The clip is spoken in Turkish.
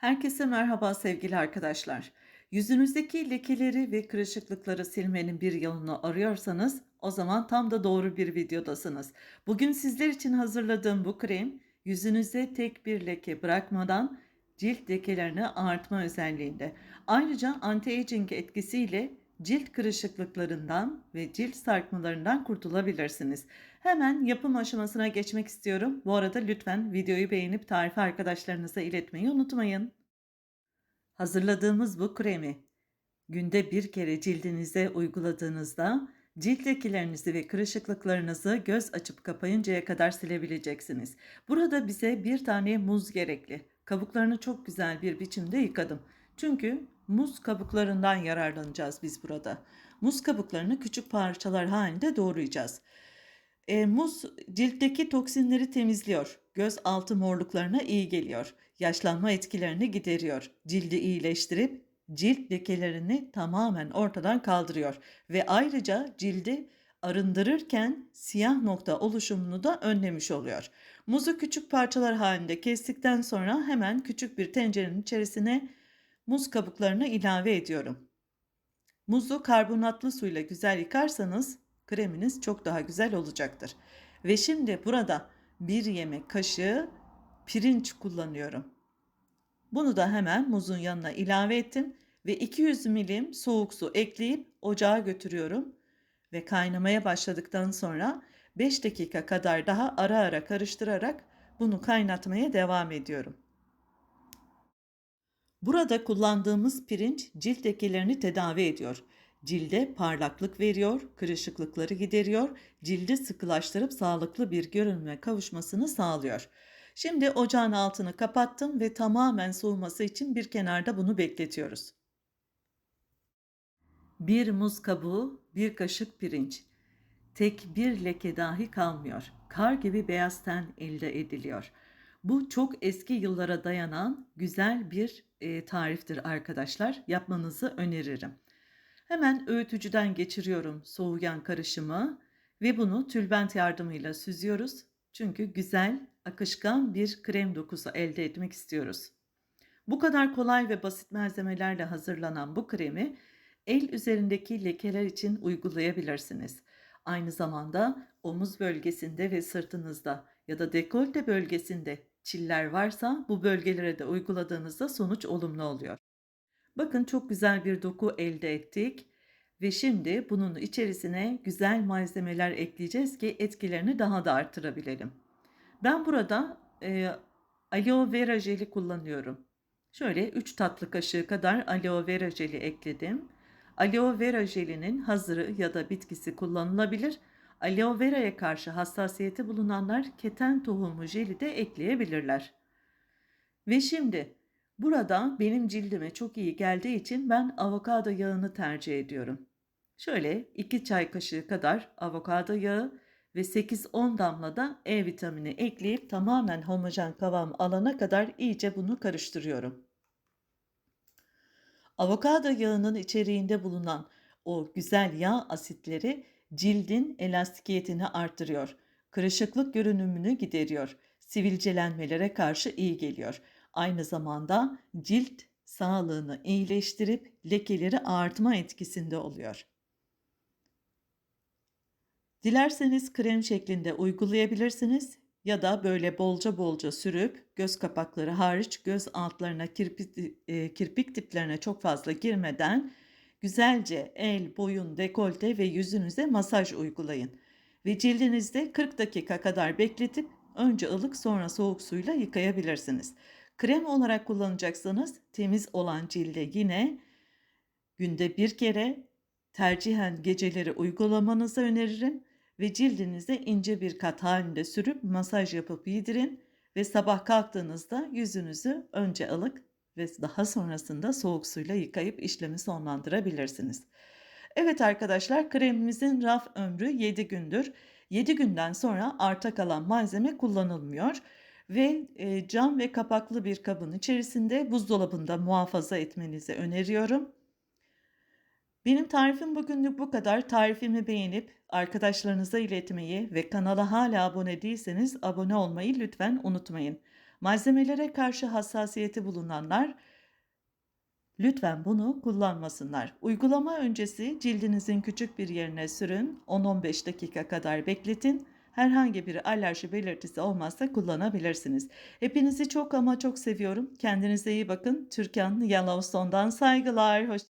Herkese merhaba sevgili arkadaşlar. Yüzünüzdeki lekeleri ve kırışıklıkları silmenin bir yolunu arıyorsanız o zaman tam da doğru bir videodasınız. Bugün sizler için hazırladığım bu krem yüzünüzde tek bir leke bırakmadan cilt lekelerini artma özelliğinde. Ayrıca anti-aging etkisiyle cilt kırışıklıklarından ve cilt sarkmalarından kurtulabilirsiniz. Hemen yapım aşamasına geçmek istiyorum. Bu arada lütfen videoyu beğenip tarifi arkadaşlarınıza iletmeyi unutmayın. Hazırladığımız bu kremi günde bir kere cildinize uyguladığınızda cilt lekelerinizi ve kırışıklıklarınızı göz açıp kapayıncaya kadar silebileceksiniz. Burada bize bir tane muz gerekli. Kabuklarını çok güzel bir biçimde yıkadım. Çünkü muz kabuklarından yararlanacağız biz burada. Muz kabuklarını küçük parçalar halinde doğrayacağız. E, muz ciltteki toksinleri temizliyor. Göz altı morluklarına iyi geliyor. Yaşlanma etkilerini gideriyor. Cildi iyileştirip cilt lekelerini tamamen ortadan kaldırıyor ve ayrıca cildi arındırırken siyah nokta oluşumunu da önlemiş oluyor. Muzu küçük parçalar halinde kestikten sonra hemen küçük bir tencerenin içerisine muz kabuklarını ilave ediyorum. Muzu karbonatlı suyla güzel yıkarsanız kreminiz çok daha güzel olacaktır. Ve şimdi burada bir yemek kaşığı pirinç kullanıyorum. Bunu da hemen muzun yanına ilave ettim ve 200 milim soğuk su ekleyip ocağa götürüyorum ve kaynamaya başladıktan sonra 5 dakika kadar daha ara ara karıştırarak bunu kaynatmaya devam ediyorum. Burada kullandığımız pirinç cilt lekelerini tedavi ediyor. Cilde parlaklık veriyor, kırışıklıkları gideriyor, cildi sıkılaştırıp sağlıklı bir görünüme kavuşmasını sağlıyor. Şimdi ocağın altını kapattım ve tamamen soğuması için bir kenarda bunu bekletiyoruz. Bir muz kabuğu, bir kaşık pirinç. Tek bir leke dahi kalmıyor. Kar gibi beyaz ten elde ediliyor. Bu çok eski yıllara dayanan güzel bir e, tariftir arkadaşlar. Yapmanızı öneririm. Hemen öğütücüden geçiriyorum soğuyan karışımı ve bunu tülbent yardımıyla süzüyoruz. Çünkü güzel, akışkan bir krem dokusu elde etmek istiyoruz. Bu kadar kolay ve basit malzemelerle hazırlanan bu kremi el üzerindeki lekeler için uygulayabilirsiniz. Aynı zamanda omuz bölgesinde ve sırtınızda ya da dekolte bölgesinde çiller varsa bu bölgelere de uyguladığınızda sonuç olumlu oluyor. Bakın çok güzel bir doku elde ettik. Ve şimdi bunun içerisine güzel malzemeler ekleyeceğiz ki etkilerini daha da artırabilelim. Ben burada e, aloe vera jeli kullanıyorum. Şöyle 3 tatlı kaşığı kadar aloe vera jeli ekledim. Aloe vera jelinin hazırı ya da bitkisi kullanılabilir. Aloe vera'ya karşı hassasiyeti bulunanlar keten tohumu jeli de ekleyebilirler. Ve şimdi burada benim cildime çok iyi geldiği için ben avokado yağını tercih ediyorum. Şöyle 2 çay kaşığı kadar avokado yağı ve 8-10 damla da E vitamini ekleyip tamamen homojen kıvam alana kadar iyice bunu karıştırıyorum. Avokado yağının içeriğinde bulunan o güzel yağ asitleri cildin elastikiyetini arttırıyor. Kırışıklık görünümünü gideriyor. Sivilcelenmelere karşı iyi geliyor. Aynı zamanda cilt sağlığını iyileştirip lekeleri artma etkisinde oluyor. Dilerseniz krem şeklinde uygulayabilirsiniz ya da böyle bolca bolca sürüp göz kapakları hariç göz altlarına kirpik, e, kirpik diplerine çok fazla girmeden güzelce el, boyun, dekolte ve yüzünüze masaj uygulayın. Ve cildinizde 40 dakika kadar bekletip önce ılık sonra soğuk suyla yıkayabilirsiniz. Krem olarak kullanacaksanız temiz olan cilde yine günde bir kere tercihen geceleri uygulamanızı öneririm ve cildinize ince bir kat halinde sürüp masaj yapıp yedirin ve sabah kalktığınızda yüzünüzü önce ılık ve daha sonrasında soğuk suyla yıkayıp işlemi sonlandırabilirsiniz. Evet arkadaşlar kremimizin raf ömrü 7 gündür. 7 günden sonra arta kalan malzeme kullanılmıyor ve e, cam ve kapaklı bir kabın içerisinde buzdolabında muhafaza etmenizi öneriyorum. Benim tarifim bugünlük bu kadar. Tarifimi beğenip arkadaşlarınıza iletmeyi ve kanala hala abone değilseniz abone olmayı lütfen unutmayın. Malzemelere karşı hassasiyeti bulunanlar lütfen bunu kullanmasınlar. Uygulama öncesi cildinizin küçük bir yerine sürün, 10-15 dakika kadar bekletin. Herhangi bir alerji belirtisi olmazsa kullanabilirsiniz. Hepinizi çok ama çok seviyorum. Kendinize iyi bakın. Türkan Yellowstone'dan saygılar. Hoş